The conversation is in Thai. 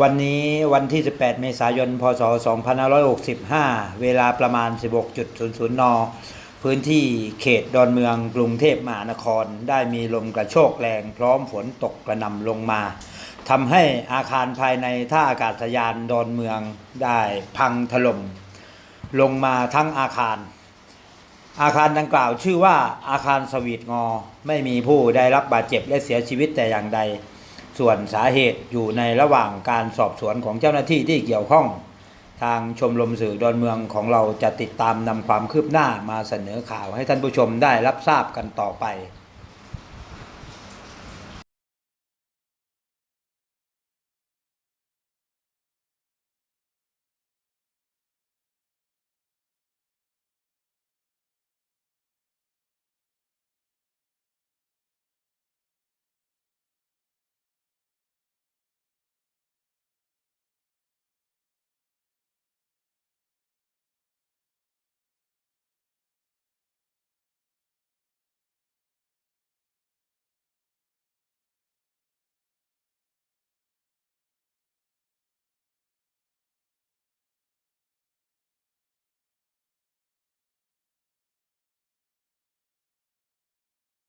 วันนี้วันที่ 18 เมษายน พศ 2565 เวลาประมาณ 16.00 น พื้นที่เขตดอนเมืองกรุงเทพมหานคร ได้มีลมกระโชกแรงพร้อมฝนตกกระหน่ำลงมาทำให้อาคารภายในท่าอากาศยานดอนเมืองได้พังถล่มลงมาทั้งอาคาร อาคารดังกล่าวชื่อว่าอาคารสวีทงอ ไม่มีผู้ได้รับบาดเจ็บและเสียชีวิตแต่อย่างใด ส่วนสาเหตุอยู่ในระหว่างการสอบสวนของเจ้าหน้าที่ที่เกี่ยวข้อง ทางชมรมสื่อดอนเมืองของเราจะติดตามนำความคืบหน้ามาเสนอข่าวให้ท่านผู้ชมได้รับทราบกันต่อไป